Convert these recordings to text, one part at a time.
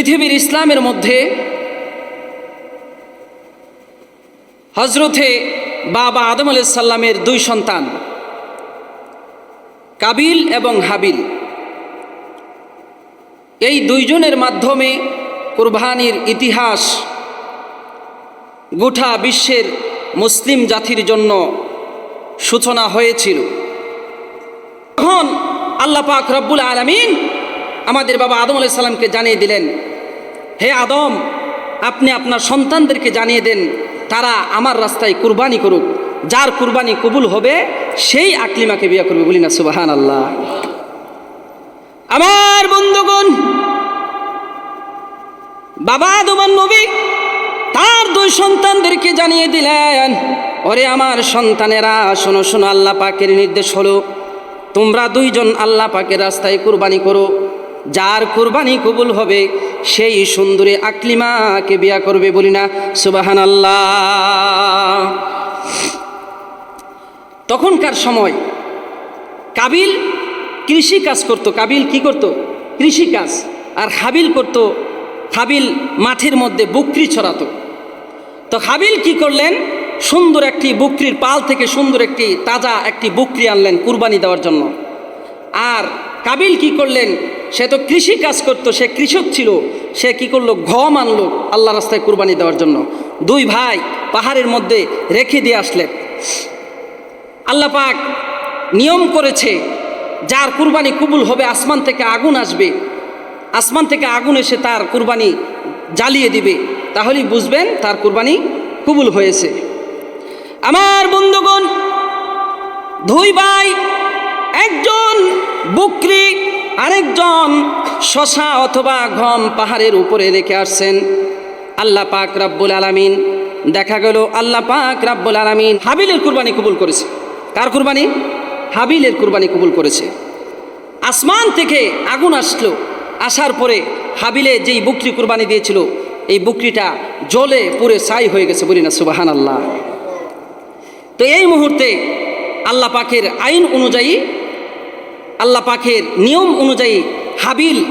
পৃথিবীর ইসলামের মধ্যে হজরতে বাবা আদম আলাইসাল্লামের দুই সন্তান, কাবিল এবং হাবিল। এই দুইজনের মাধ্যমে কুরবানির ইতিহাস গোটা বিশ্বের মুসলিম জাতির জন্য সূচনা হয়েছিল। তখন আল্লাহ পাক রব্বুল আলমিন আমাদের বাবা আদম আলাইসাল্লামকে জানিয়ে দিলেন হে আদম, আপনি আপনার সন্তানদেরকে জানিয়ে দেন, তারা আমার রাস্তায় কুরবানি করুক। যার কুরবানি কবুল হবে, সেই আকলিমাকে বিয়ে করবে। বলি না সুবাহান আল্লাহ আমার বন্ধুগণ, বাবা আদমান নবী তার দুই সন্তানদেরকে জানিয়ে দিলেন, ওরে আমার সন্তানেরা, শোনো শোনো, আল্লাহ পাকের নির্দেশ হলো, তোমরা দুইজন আল্লাহ পাকের রাস্তায় কুরবানি করো। যার কুরবানি কবুল হবে, সেই সুন্দরী আকলিমাকে বিয়া করবে বলি না সুবাহান আল্লাহ তখনকার সময় কাবিল কৃষি কাজ করত। কাবিল কি করত? কৃষি কাজ। আর হাবিল করত, হাবিল মাঠের মধ্যে বকরি ছড়াতো। তো হাবিল কি করলেন? সুন্দর একটি বকরির পাল থেকে সুন্দর একটি তাজা একটি বকরি আনলেন কুরবানি দেওয়ার জন্য। আর কাবিল কি করলেন? সে তো কৃষি কাজ করতো, সে কৃষক ছিল। সে কি করল? গম আনলো আল্লাহ রাস্তায় কুরবানি দেওয়ার জন্য। দুই ভাই পাহাড়ের মধ্যে রেখে দিয়ে আসলেন। আল্লাহ পাক নিয়ম করেছে, যার কুরবানি কবুল হবে আসমান থেকে আগুন আসবে। আসমান থেকে আগুন এসে তার কুরবানি জ্বালিয়ে দিবে। তাহলেই বুঝবেন তার কুরবানি কবুল হয়েছে। আমার বন্ধুগণ, দুই ভাই একজন বকরি, আরেকজন শশা অথবা ঘম পাহাড়ের উপরে রেখে আসছেন। আল্লাহ পাক রাব্বুল আলামিন, দেখা গেল আল্লাহ পাক রাব্বুল আলামিন হাবিলের কুরবানি কবুল করেছে। কার কুরবানি? হাবিলের কুরবানি কবুল করেছে। আসমান থেকে আগুন আসলো। আসার পরে হাবিলে যেই বুকরি কুরবানি দিয়েছিল, এই বুকরিটা জলে পুরে ছাই হয়ে গেছে বলি না সুবাহান আল্লাহ তো এই মুহূর্তে আল্লাহ পাকের আইন অনুযায়ী আল্লাহ পাখের নিয়ম অনুযায়ী হাবিল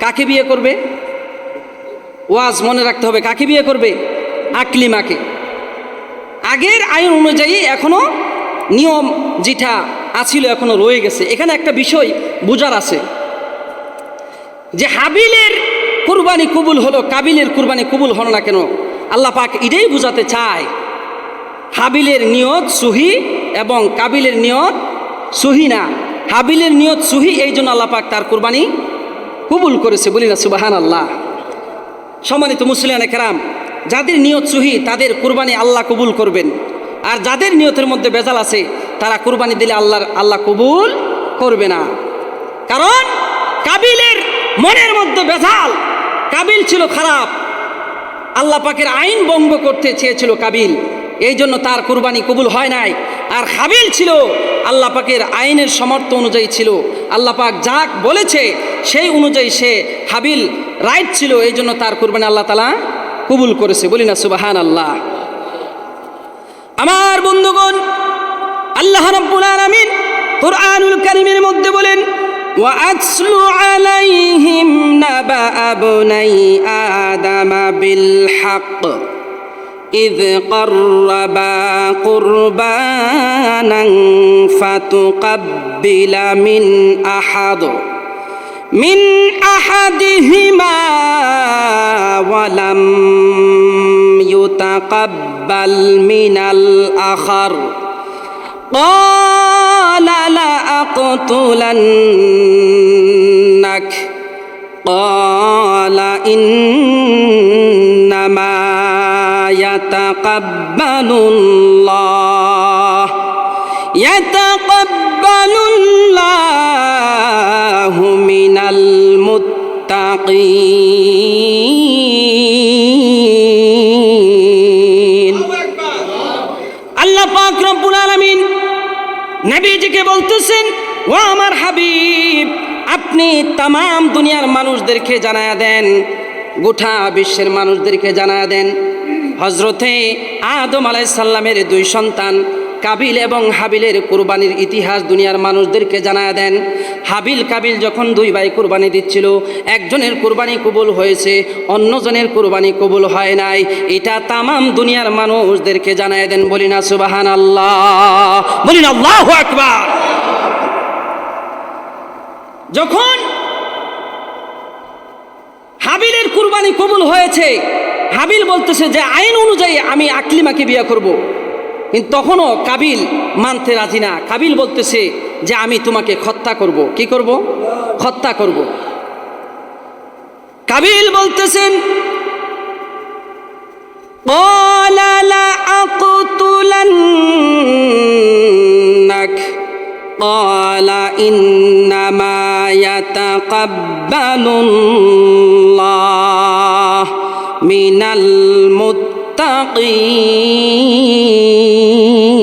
কাকে বিয়ে করবে? ওয়াজ মনে রাখতে হবে, কাকে বিয়ে করবে? আকলিমাকে। আগের আইন অনুযায়ী এখনও নিয়ম যেটা আছিল এখনও রয়ে গেছে। এখানে একটা বিষয় বোঝার আছে। যে হাবিলের কুরবানি কবুল হলো, কাবিলের কুরবানি কবুল হলো না কেন? আল্লাহ পাক এটাই বোঝাতে চায়। হাবিলের নিয়ত সুহি এবং কাবিলের নিয়ত সুহি না। হাবিলের নিয়ত সুহি, এই জন্য আল্লাপাক তার কুরবানি কবুল করেছে বলি না সুবাহান আল্লাহ সম্মানিত মুসলিয়ান কেরাম, যাদের নিয়ত সুহি, তাদের কুরবানি আল্লাহ কবুল করবেন। আর যাদের নিয়তের মধ্যে বেজাল আছে, তারা কুরবানি দিলে আল্লাহর, আল্লাহ কবুল করবে না। কারণ, কাবিলের মনের মধ্যে বেজাল কাবিল ছিল খারাপ। আল্লাহ পাকের আইন ভঙ্গ করতে চেয়েছিল কাবিল, এই জন্য তার কুরবানি কবুল হয় নাই। আর হাবিল ছিল আল্লাহ পাকের আইনের সমর্থ অনুযায়ী ছিল আল্লাহ পাক যাক বলেছে সেই অনুযায়ী সে হাবিল রাইট ছিল এই জন্য তার কুরবানি আল্লাহ তালা কবুল করেছে বলি না সুবাহান আল্লাহ আমার বন্ধুগণ আল্লাহ রাব্বুল আলামিন কোরআনুল কারীমের মধ্যে বলেন وأتل عليهم نبأ بني آدم بالحق إذ قربا قربانا فتقبل من أحد من أحدهما ولم يتقبل من الآخر. قال لأقتلنك قال إنما يتقبل الله يتقبل الله من المتقين আল্লাহ পাক রব্বুল আলামিন নবীজিকে বলতেছেন ও আমার হাবিব আপনি তাম দুনিয়ার মানুষদেরকে জানায়া দেন গোটা বিশ্বের মানুষদেরকে জানায়া দেন হজরতে আদম আলাইসাল্লামের দুই সন্তান, কাবিল এবং হাবিলের কুরবানির ইতিহাস দুনিয়ার মানুষদেরকে জানায় দেন। হাবিল কাবিল যখন দুই ভাই কুরবানি দিচ্ছিল, একজনের কুরবানি কবুল হয়েছে, অন্যজনের কুরবানি কবুল হয় নাই। এটা তামাম দুনিয়ার মানুষদেরকে জানায় দেন বলি না সুবাহান আল্লাহ বলি না, আল্লাহ আকবার। যখন হাবিলের কুরবানি কবুল হয়েছে হাবিল বলতেছে যে আইন অনুযায়ী আমি আকলিমাকে বিয়ে করব। কিন্তু তখনও কাবিল মানতে রাজি না কাবিল বলতেছে যে আমি তোমাকে হত্যা করব কি করব হত্যা করব কাবিল বলতেছেন قال لأقتلنك قال إنما يتقبل الله من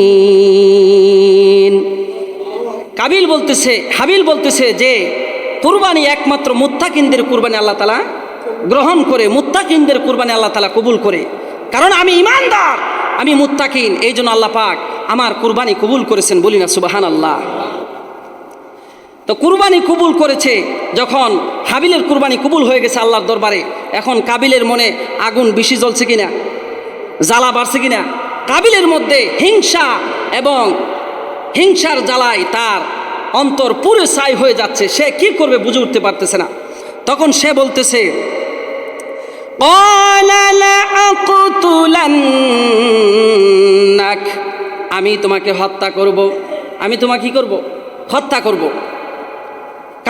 المتقين কাবিল বলতেছে হাবিল বলতেছে যে কুরবানি একমাত্র মুত্তাকিনদের কুরবানি আল্লাহ তালা গ্রহণ করে মুত্তাকিনদের কুরবানি আল্লাহ তালা কবুল করে কারণ আমি ইমানদার আমি মুত্তাকিন এই জন্য আল্লাহ পাক আমার কুরবানি কবুল করেছেন বলি না সুবাহান আল্লাহ তো কুরবানি কবুল করেছে যখন হাবিলের কুরবানি কবুল হয়ে গেছে আল্লাহর দরবারে, এখন কাবিলের মনে আগুন বেশি জ্বলছে কিনা, জ্বালা বাড়ছে কিনা, কাবিলের মধ্যে হিংসা এবং হিংসার জ্বালায় তার অন্তর পুরে সাই হয়ে যাচ্ছে, সে কি করবে বুঝে উঠতে পারতেছে না। তখন সে বলতেছে আমি তোমাকে হত্যা করব। আমি তোমাকে কি করব? হত্যা করব।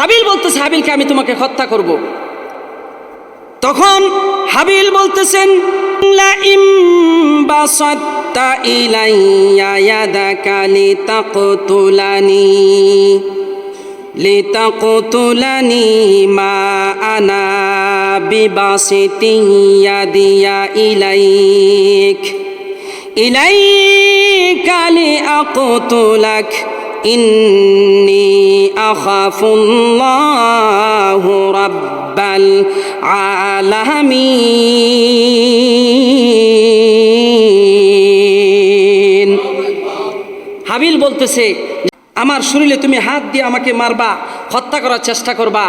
কাবিল বলতেছে, হাবিলকে আমি তোমাকে হত্যা করব। তখন হাবিল বলতেছেন লিতাকতুলানি মা আনা বিবাসিতি ইয়াদিয়া ইলাইক إني أخاف الله رب العالمين হাবিল বলতেছে আমার শরীরে তুমি হাত দিয়ে আমাকে মারবা হত্যা করার চেষ্টা করবা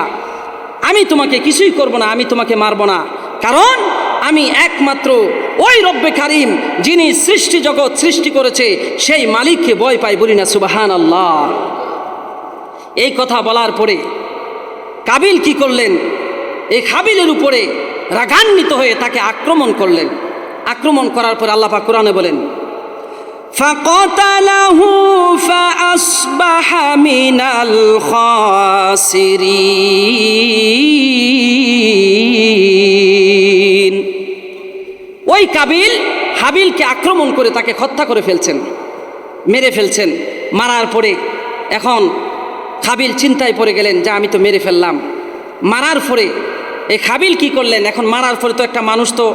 আমি তোমাকে কিছুই করব না আমি তোমাকে মারব না কারণ আমি একমাত্র ওই রব্বে কারিম যিনি সৃষ্টি জগৎ সৃষ্টি করেছে সেই মালিককে ভয় পাই বলি না সুবাহান আল্লাহ এই কথা বলার পরে কাবিল কি করলেন এই কাবিলের উপরে রাগান্বিত হয়ে তাকে আক্রমণ করলেন আক্রমণ করার পর আল্লাহ পাক কোরআনে বলেন فقتله فأصبح من الخاسرين ওই কাবিল হাবিলকে আক্রমণ করে তাকে হত্যা করে ফেলছেন, মেরে ফেলছেন, মারার পরে এখন খাবিল চিন্তায় পড়ে গেলেন, যে, আমি তো মেরে ফেললাম। মারার পরে এই খাবিল কি করলেন? এখন মারার পরে তো একটা মানুষ তো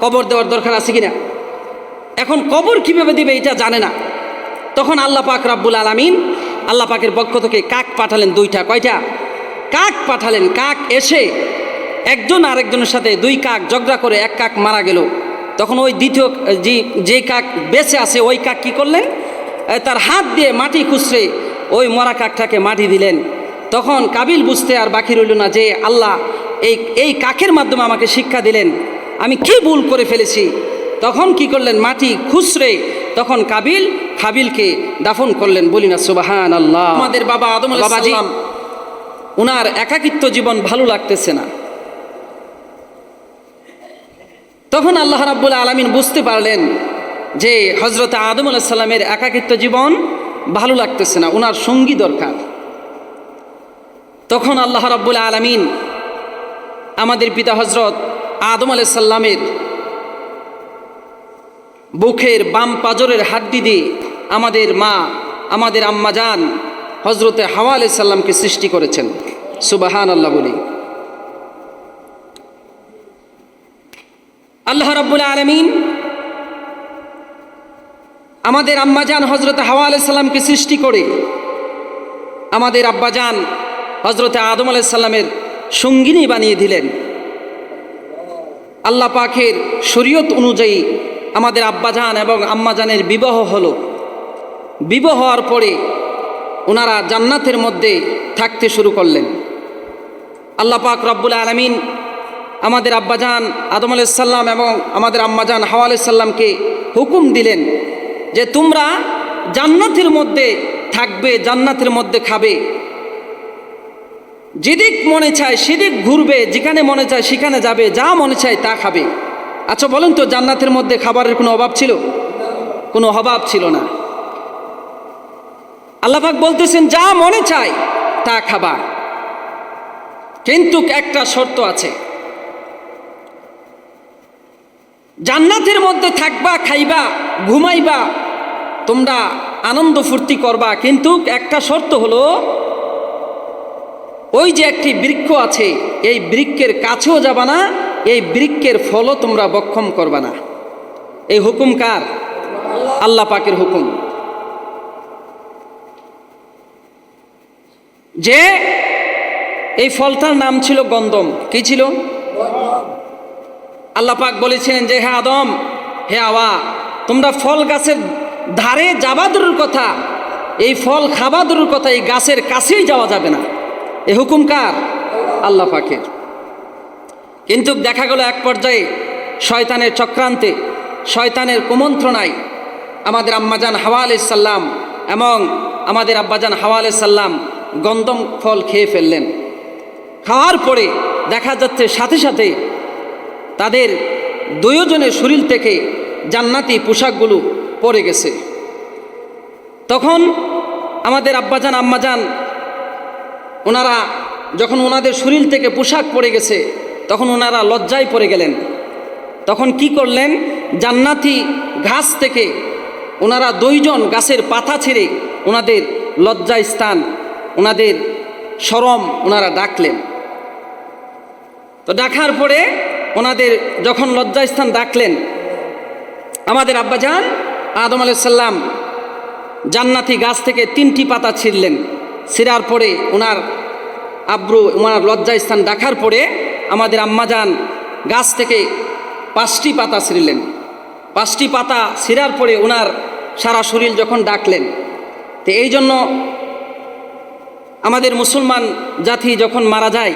কবর দেওয়ার দরকার আছে কিনা? এখন কবর কীভাবে দিবে এটা জানে না। তখন আল্লাহ পাক রাব্বুল আলামিন আল্লাহ পাকের পক্ষ থেকে কাক পাঠালেন দুইটা, কয়টা? কাক পাঠালেন, কাক এসে একজন আরেকজনের সাথে দুই কাক ঝগড়া করে এক কাক মারা গেল। তখন ওই দ্বিতীয় যে যে কাক বেঁচে আছে ওই কাক কি করলেন? তার হাত দিয়ে মাটি খুচরে ওই মরা কাকটাকে মাটি দিলেন। তখন কাবিল বুঝতে আর বাকি রইল না যে আল্লাহ এই এই কাকের মাধ্যমে আমাকে শিক্ষা দিলেন। আমি কি ভুল করে ফেলেছি? তখন কি করলেন? মাটি খুচরে তখন কাবিল খাবিলকে দাফন করলেন। বলি না সুবাহান আল্লাহ আমাদের বাবা আদম বাবাজি ওনার একাকিত্ব জীবন ভালো লাগতেছে না। তখন আল্লাহ রাব্বুল আলমিন বুঝতে পারলেন যে হজরত আদম আলাহিসাল্লামের একাকিত্ব জীবন ভালো লাগতেছে না ওনার সঙ্গী দরকার। তখন আল্লাহ রাব্বুল আলমিন আমাদের পিতা হজরত আদম আলাইসাল্লামের বুকের বাম পাজরের হাড্ডি দিয়ে আমাদের মা, আমাদের আম্মাজান হজরতে হাওয়া আলাইসাল্লামকে সৃষ্টি করেছেন। সুবাহান আল্লাহ বলি। আল্লাহ রাব্বুল আলমিন আমাদের আম্মাজান হজরত হাওয়া আলাইসাল্লামকে সৃষ্টি করে আমাদের আব্বাজান হজরতে আদম আলাইসাল্লামের সঙ্গিনী বানিয়ে দিলেন। আল্লাহ পাকের শরীয়ত অনুযায়ী আমাদের আব্বাজান এবং আম্মাজানের বিবাহ হলো। বিবাহ হওয়ার পরে ওনারা জান্নাতের মধ্যে থাকতে শুরু করলেন। আল্লাহ পাক রব্বুল আলমিন আমাদের আব্বাজান আদম আলাইসাল্লাম এবং আমাদের আম্মাজান হাওয়া আলাইসাল্লামকে হুকুম দিলেন যে তোমরা জান্নাতের মধ্যে থাকবে, জান্নাতের মধ্যে খাবে। যেদিক মনে চায় সেদিক ঘুরবে, যেখানে মনে চায় সেখানে যাবে, যা মনে চায় তা খাবে। আচ্ছা বলেন তো, জান্নাতের মধ্যে খাবারের কোনো অভাব ছিল? কোনো অভাব ছিল না। আল্লাহাক বলতেছেন, যা মনে চায় তা খাবা। কিন্তু একটা শর্ত আছে। জান্নাতের মধ্যে থাকবা, খাইবা, ঘুমাইবা, তোমরা আনন্দ ফুর্তি করবা। কিন্তু একটা শর্ত হলো, ওই যে একটি বৃক্ষ আছে, এই বৃক্ষের কাছেও যাবা না, এই বৃক্ষের ফলও তোমরা বক্ষম করবা না। এই হুকুম কার? আল্লাহ পাকের হুকুম। যে এই ফলটার নাম ছিল গন্দম। কি ছিল? আল্লাহ পাক বলেছিলেন যে, হে আদম, হে আওয়া, তোমরা ফল গাছের ধারে যাবা দূরের কথা। এই ফল খাবা দূরের কথা, এই গাছের কাছেই যাওয়া যাবে না। এ হুকুম কার? আল্লাহ পাকের। কিন্তু দেখা গেল এক পর্যায়ে শয়তানের চক্রান্তে, শয়তানের কুমন্ত্রণায় আমাদের আম্মাজান হাওয়া আলাইসাল্লাম এবং আমাদের আব্বাজান হাওয়া আলাইসাল্লাম গন্দম ফল খেয়ে ফেললেন। খাওয়ার পরে দেখা যাচ্ছে সাথে সাথে তাদের দুয়োজনের শরীর থেকে জান্নাতি পোশাকগুলো পরে গেছে। তখন আমাদের আব্বাজান, আম্মাজান, ওনারা যখন ওনাদের শরীর থেকে পোশাক পরে গেছে, তখন ওনারা লজ্জায় পড়ে গেলেন। তখন কি করলেন? জান্নাতি ঘাস থেকে ওনারা দুইজন গাছের পাতা ছেড়ে ওনাদের লজ্জায় স্থান, ওনাদের সরম ওনারা ডাকলেন। তো ডাকার পরে ওনাদের যখন লজ্জাস্থান ডাকলেন, আমাদের আব্বাজান আদম আলাইসাল্লাম জান্নাতি গাছ থেকে তিনটি পাতা ছিঁড়লেন। ছিঁড়ার পরে ওনার আব্রু, ওনার লজ্জাস্থান ডাকার পরে আমাদের আম্মাজান গাছ থেকে পাঁচটি পাতা ছিঁড়লেন। পাঁচটি পাতা ছিঁড়ার পরে ওনার সারা শরীর যখন ডাকলেন, তো এই জন্য আমাদের মুসলমান জাতি যখন মারা যায়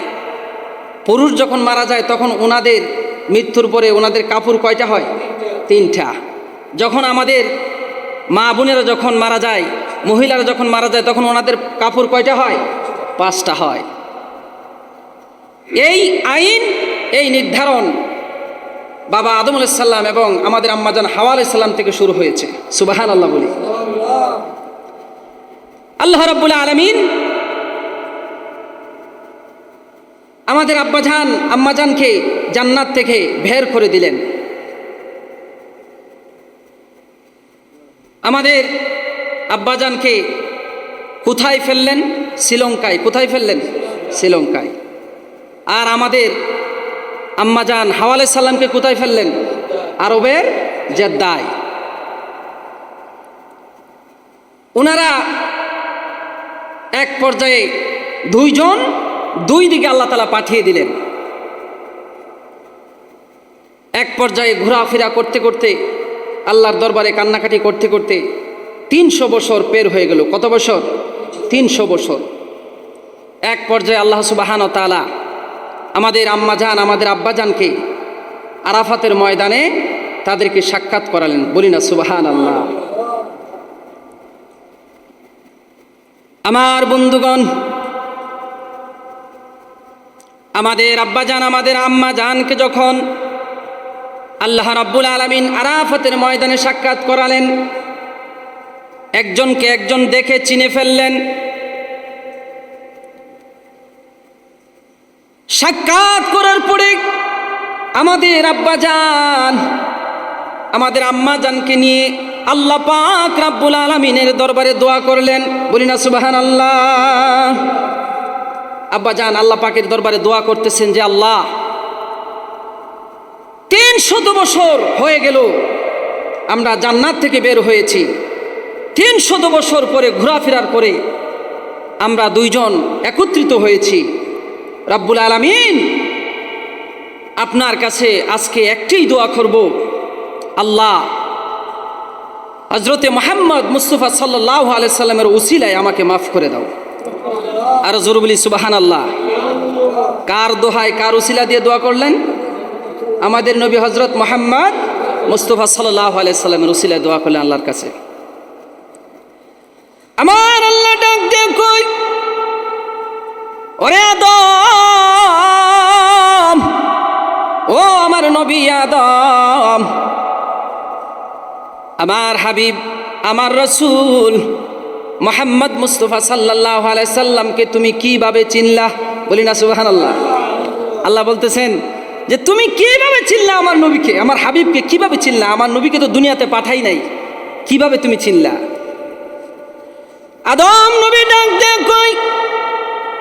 পুরুষ যখন মারা যায়, তখন ওনাদের মৃত্যুর পরে ওনাদের কাপড় কয়টা হয়? তিনটা। যখন আমাদের মা বোনেরা যখন মারা যায়, মহিলারা যখন মারা যায়, তখন ওনাদের কাপড় কয়টা হয়? পাঁচটা হয়। এই আইন, এই নির্ধারণ বাবা আদম আলাইসাল্লাম এবং আমাদের আম্মাজান হাওয়া আলাইসাল্লাম থেকে শুরু হয়েছে। সুবাহান আল্লাহ বলি। আল্লাহ রব্বুল্লা আলমিন আমাদের আব্বাজান আম্মাজানকে জান্নাত থেকে বের করে দিলেন। আমাদের আব্বাজানকে কোথায় ফেললেন? শ্রীলঙ্কায়। কোথায় ফেললেন? শ্রীলঙ্কায়। আর আমাদের আম্মাজান হাওয়ালে সাল্লামকে কোথায় ফেললেন? আরবের জেদ্দায়। ওনারা এক পর্যায়ে দুইজন দুই দিকে আল্লাহ তালা পাঠিয়ে দিলেন। এক পর্যায়ে ঘোরাফেরা করতে করতে, আল্লাহর দরবারে কান্নাকাটি করতে করতে তিনশো বছর পের হয়ে গেল। কত বছর? তিনশো বছর। এক পর্যায়ে আল্লাহ সুবাহান তালা আমাদের আম্মাজান আমাদের আব্বাজানকে আরাফাতের ময়দানে তাদেরকে সাক্ষাৎ করালেন। বলি না সুবাহান আল্লাহ আমার বন্ধুগণ আমাদের আব্বাজান, আমাদের আম্মা জানকে যখন আল্লাহ রাব্বুল আলমিন আরাফতের ময়দানে সাক্ষাৎ করালেন, একজনকে একজন দেখে চিনে ফেললেন। সাক্ষাৎ করার পরে আমাদের আব্বাজান, আমাদের আম্মা জানকে নিয়ে আল্লাহ পাক রাব্বুল আলমিনের দরবারে দোয়া করলেন। বলি না সুবাহান আল্লাহ আব্বা যান আল্লাহ পাকের দরবারে দোয়া করতেছেন যে আল্লাহ তিন শত বছর হয়ে গেল আমরা জান্নাত থেকে বের হয়েছি। তিন শত বছর পরে ঘোরাফেরার করে আমরা দুইজন একত্রিত হয়েছি। রাব্বুল আলমিন, আপনার কাছে আজকে একটাই দোয়া করব। আল্লাহ হজরতে মোহাম্মদ মুস্তফা সাল্লাহ আলাইসাল্লামের উসিলায় আমাকে মাফ করে দাও। আর জরুবলি সুবাহান আল্লাহ কার দোহায়, কার উসিলা দিয়ে দোয়া করলেন? আমাদের নবী হজরত মোহাম্মদ মুস্তফা সাল্লাহ আলাইসাল্লামের দোয়া করলেন আল্লাহর কাছে। আমার আল্লাহ ডাক দিয়ে কই, ওরে আদম, ও আমার নবী আদম, আমার হাবিব, আমার রসুল মোহাম্মদ মুস্তফা সাল্লাহ সাল্লামকে তুমি কীভাবে চিনলা? বলি না সুবাহান আল্লাহ আল্লাহ বলতেছেন যে, তুমি কীভাবে চিনলা আমার নবীকে? আমার হাবিবকে কীভাবে চিনলা? আমার নবীকে তো দুনিয়াতে পাঠাই নাই। কীভাবে তুমি চিনলা? আদম নবী ডাক কই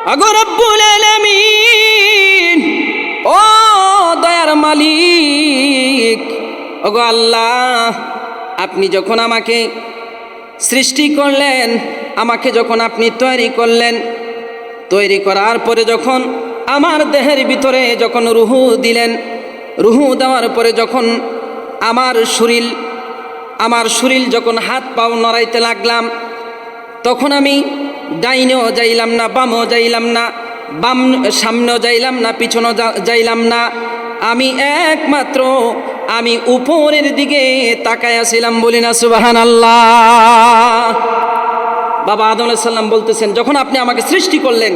আগো রব্বুল আলামিন, ও দয়ার মালিক ওগো আল্লাহ, আপনি যখন আমাকে সৃষ্টি করলেন, আমাকে যখন আপনি তৈরি করলেন, তৈরি করার পরে যখন আমার দেহের ভিতরে যখন রুহু দিলেন, রুহু দেওয়ার পরে যখন আমার শরীর আমার শরীর যখন হাত পাও নড়াইতে লাগলাম, তখন আমি ডাইনেও যাইলাম না, বামও যাইলাম না, বাম সামনেও যাইলাম না, পিছনেও যাইলাম না আমি একমাত্র, আমি উপরের দিকে তাকায়াছিলাম বলি না সুবাহান আল্লাহ বাবা আদম সাল্লাম বলতেছেন, যখন আপনি আমাকে সৃষ্টি করলেন,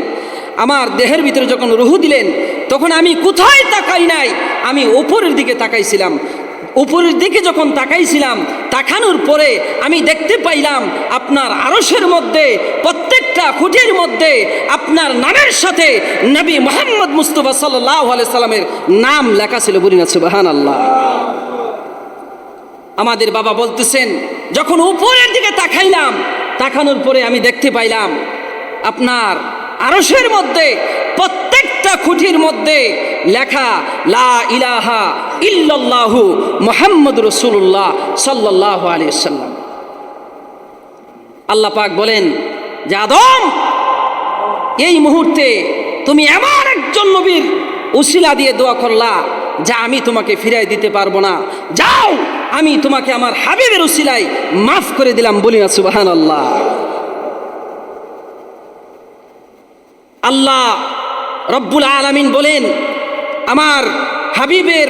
আমার দেহের ভিতরে যখন রুহু দিলেন, তখন আমি কোথায় তাকাই নাই? আমি উপরের দিকে তাকাইছিলাম। উপরের দিকে যখন তাকাইছিলাম, তাকানোর পরে আমি দেখতে পাইলাম, আপনার আরসের মধ্যে প্রত্যেকটা খুঁটির মধ্যে আপনার নামের সাথে নবী মোহাম্মদ মুস্তফা সাল্লাহ সাল্লামের নাম লেখা ছিল, বলি না সুবাহান আল্লাহ আমাদের বাবা বলতেছেন, যখন উপরের দিকে তাকাইলাম, তাকানোর পরে আমি দেখতে পাইলাম, আপনার আরসের মধ্যে, প্রত্যেকটা খুঁটির মধ্যে লেখা, লা ইলাহা ইল্লাল্লাহু মোহাম্মদ রসুল্লাহ সাল্লাহ আলী সাল্লাম। আল্লাহ পাক বলেন যে আদম, এই মুহূর্তে তুমি এমন একজন নবীর উশিলা দিয়ে দোয়া করলা যা আমি তোমাকে ফিরাই দিতে পারব না। যাও, আমি তোমাকে আমার হাবিবের উসিলাই মাফ করে দিলাম, বলি না সুবাহান আল্লাহ আল্লাহ রব্বুল আলামিন বলেন, আমার হাবিবের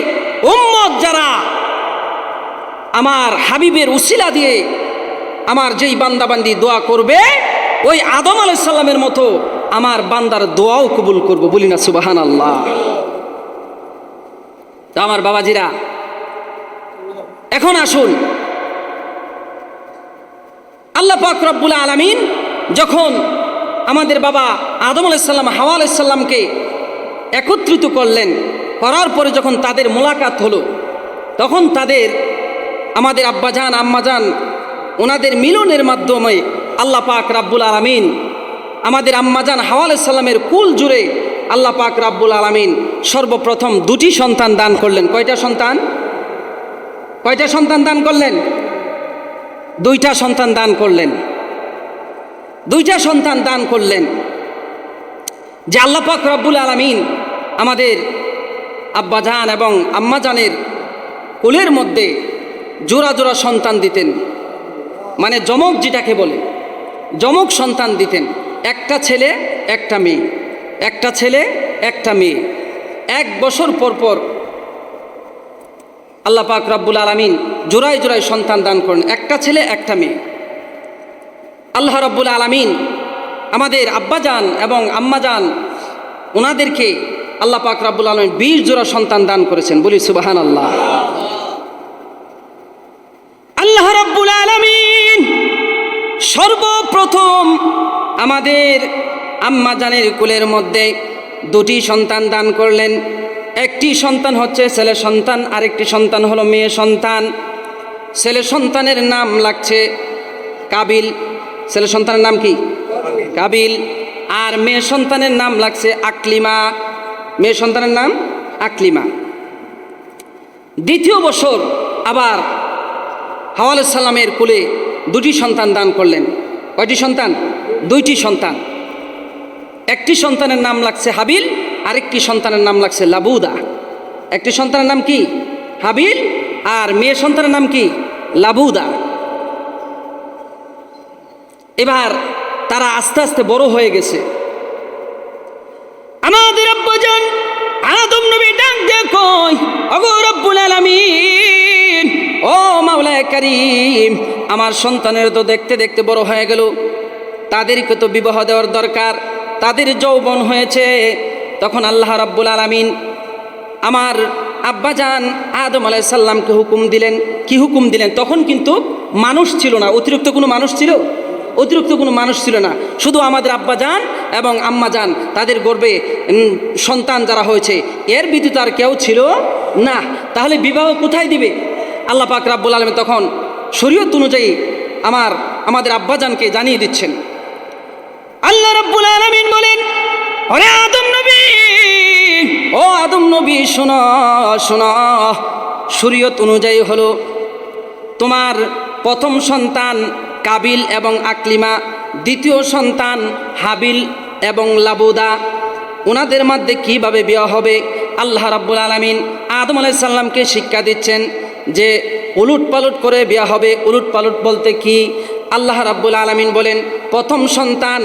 উম্মত যারা, আমার হাবিবের উশিলা দিয়ে আমার যেই বান্দাবান্দি দোয়া করবে ওই আদম আলাইসাল্লামের মতো আমার বান্দার দোয়াও কবুল করব, বলি না সুবাহান আল্লাহ তা আমার বাবাজিরা, এখন আসুন। আল্লাহ পাক রব্বুল আলামিন যখন আমাদের বাবা আদম আলাইসাল্লাম হাওয়া আলাইসাল্লামকে একত্রিত করলেন, করার পরে যখন তাদের মোলাকাত হলো, তখন তাদের আমাদের আব্বাজান, আম্মাজান, ওনাদের মিলনের মাধ্যমে আল্লাহ পাক রাব্বুল আলামিন আমাদের আম্মাজান হাওয়াল আলাইসাল্লামের কুল জুড়ে আল্লাহ পাক রাব্বুল আলামিন সর্বপ্রথম দুটি সন্তান দান করলেন। কয়টা সন্তান? কয়টা সন্তান দান করলেন? দুইটা সন্তান দান করলেন। দুইটা সন্তান দান করলেন। যে আল্লাপাক রব্বুল আলমিন আমাদের আব্বাজান এবং আম্মাজানের কোলের মধ্যে জোড়া জোড়া সন্তান দিতেন। মানে জমক যেটাকে বলে। যমক সন্তান দিতেন। একটা ছেলে, একটা মেয়ে। একটা ছেলে, একটা মেয়ে। এক বছর পর পর আল্লাহ পাক রব্বুল আলমিন জোড়ায় জোড়ায় সন্তান দান করেন। একটা ছেলে, একটা মেয়ে। আল্লাহ রব্বুল আলমিন আমাদের আব্বাজান এবং আম্মাজান, ওনাদেরকে আল্লাহ পাক রাব্বুল আলমিন বিশ জোড়া সন্তান দান করেছেন। বলি সুবাহান আল্লাহ আল্লাহ রব্বুল আলমিন সর্বপ্রথম আমাদের আম্মাজানের কুলের মধ্যে দুটি সন্তান দান করলেন। একটি সন্তান হচ্ছে ছেলে সন্তান, আরেকটি সন্তান হলো মেয়ে সন্তান। ছেলে সন্তানের নাম লাগছে কাবিল। ছেলে সন্তানের নাম কি? কাবিল। আর মেয়ে সন্তানের নাম লাগছে আকলিমা। মেয়ে সন্তানের নাম আকলিমা। দ্বিতীয় বছর আবার হাওয়াল সাল্লামের কোলে দুটি সন্তান দান করলেন। কয়টি সন্তান? দুইটি সন্তান। একটি সন্তানের নাম লাগছে হাবিল, আরেকটি সন্তানের নাম লাগছে লাবুদা। একটি সন্তানের নাম কি? হাবিল, আর মেয়ে সন্তানের নাম কি? লাবুদা। এবার তারা আস্তে আস্তে বড় হয়ে গেছে। আমাদের আব্বাজান আদম নবী ডাক দিয়ে কই ওগো রব্বুল আলামিন, ও মাওলায়ে কারীম আমার সন্তানের তো দেখতে দেখতে বড় হয়ে গেল। তাদেরকে তো বিবাহ দেওয়ার দরকার। তাদের যৌবন হয়েছে। তখন আল্লাহ রাব্বুল আলামিন আমার আব্বাজান আদম আলাইসাল্লামকে হুকুম দিলেন। কি হুকুম দিলেন? তখন কিন্তু মানুষ ছিল না। অতিরিক্ত কোনো মানুষ ছিল? অতিরিক্ত কোনো মানুষ ছিল না। শুধু আমাদের আব্বাজান এবং আম্মাজান, তাদের গর্বে সন্তান যারা হয়েছে, এর ব্যতীত আর কেউ ছিল না। তাহলে বিবাহ কোথায় দিবে? আল্লাহ পাক রাব্বুল আলমী তখন শরীয়ত অনুযায়ী আমার, আমাদের আব্বাজানকে জানিয়ে দিচ্ছেন। আল্লাহ রাব্বুল আলামিন বলেন, ওরে আদম নবী, ও আদম নবী, শোনো শোনো, শরীয়ত অনুযায়ী হলো তোমার প্রথম সন্তান কাবিল এবং আকলিমা, দ্বিতীয় সন্তান হাবিল এবং লাবুদা। ওনাদের মধ্যে কীভাবে বিয়ে হবে? আল্লাহ রাব্বুল আলামিন আদম আলাইসাল্লামকে শিক্ষা দিচ্ছেন। যে উলুট পালুট করে বিয়া হবে, উলুট পালুট বলতে কি? আল্লাহ রাব্বুল আলামিন বলেন, প্রথম সন্তান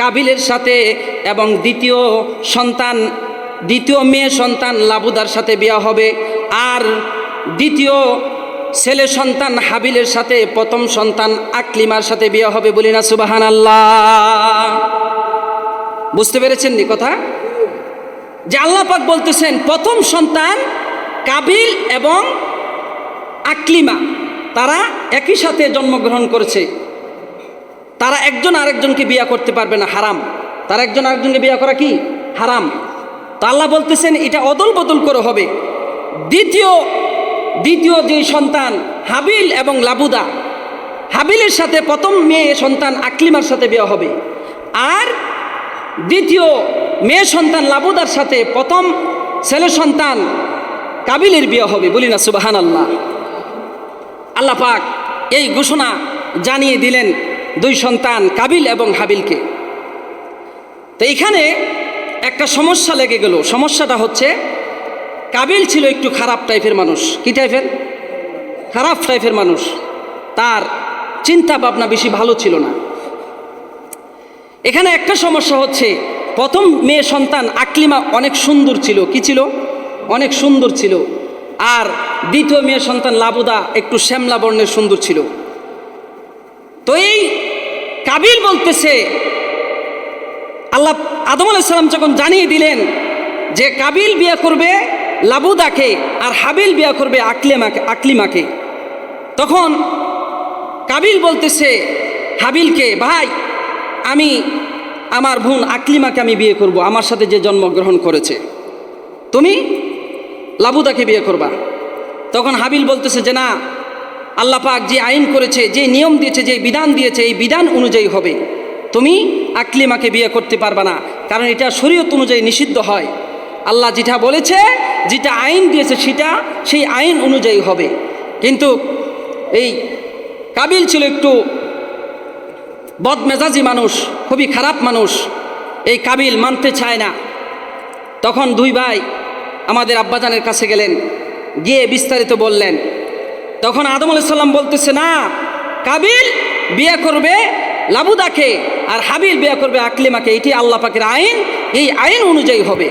কাবিলের সাথে এবং দ্বিতীয় সন্তান, দ্বিতীয় মেয়ে সন্তান লাবুদার সাথে বিয়া হবে, আর দ্বিতীয় ছেলে সন্তান হাবিলের সাথে প্রথম সন্তান আকলিমার সাথে বিয়ে হবে বলি না সুবাহান আল্লাহ বুঝতে পেরেছেন নি কথা? যে আল্লাহ পাক বলতেছেন, প্রথম সন্তান কাবিল এবং আকলিমা, তারা একই সাথে জন্মগ্রহণ করেছে। তারা একজন আরেকজনকে বিয়ে করতে পারবে না, হারাম। তারা একজন আরেকজনকে বিয়ে করা কি? হারাম। তো আল্লাহ বলতেছেন, এটা অদল বদল করে হবে। দ্বিতীয় দ্বিতীয় যে সন্তান, হাবিল এবং লাবুদা, হাবিলের সাথে প্রথম মেয়ে সন্তান আকলিমার সাথে বিয়ে হবে। আর দ্বিতীয় মেয়ে সন্তান লাবুদার সাথে প্রথম ছেলে সন্তান কাবিলের বিয়ে হবে। বলি না সুবাহান আল্লাহ আল্লাহ পাক এই ঘোষণা জানিয়ে দিলেন দুই সন্তান কাবিল এবং হাবিলকে। তো এখানে একটা সমস্যা লেগে গেল। সমস্যাটা হচ্ছে কাবিল ছিল একটু খারাপ টাইপের মানুষ। কি টাইপের? খারাপ টাইপের মানুষ। তার চিন্তা ভাবনা বেশি ভালো ছিল না। এখানে একটা সমস্যা হচ্ছে, প্রথম মেয়ে সন্তান আকলিমা অনেক সুন্দর ছিল। কি ছিল? অনেক সুন্দর ছিল। আর দ্বিতীয় মেয়ে সন্তান লাবুদা একটু শ্যামলা বর্ণের সুন্দর ছিল। তো এই কাবিল বলতেছে, আল্লাহ আদম আলাইসাল্লাম যখন জানিয়ে দিলেন যে কাবিল বিয়ে করবে লাবুদাকে আর হাবিল বিয়ে করবে আকলিমাকে আকলিমাকে, তখন কাবিল বলতেছে, হাবিলকে, ভাই, আমি আমার বোন আকলিমাকে আমি বিয়ে করব, আমার সাথে যে জন্মগ্রহণ করেছে। তুমি লাবুদাকে বিয়ে করবা। তখন হাবিল বলতেছে যে, না, আল্লাহ পাক যে আইন করেছে, যে নিয়ম দিয়েছে, যে বিধান দিয়েছে, এই বিধান অনুযায়ী হবে। তুমি আকলিমাকে বিয়ে করতে পারবা না, কারণ এটা শরীয়ত অনুযায়ী নিষিদ্ধ হয়। আল্লাহ যেটা বলেছে, যেটা আইন দিয়েছে, সেটা সেই আইন অনুযায়ী হবে। কিন্তু এই কাবিল ছিল একটু বদমেজাজি মানুষ, খুবই খারাপ মানুষ। এই কাবিল মানতে চায় না। তখন দুই ভাই আমাদের আব্বাজানের কাছে গেলেন, গিয়ে বিস্তারিত বললেন। তখন আদম আলাইসাল্লাম বলতেছে, না, কাবিল বিয়ে করবে লাবুদাকে আর হাবিল বিয়ে করবে আকলিমাকে, এটি আল্লাহ পাকের আইন, এই আইন অনুযায়ী হবে।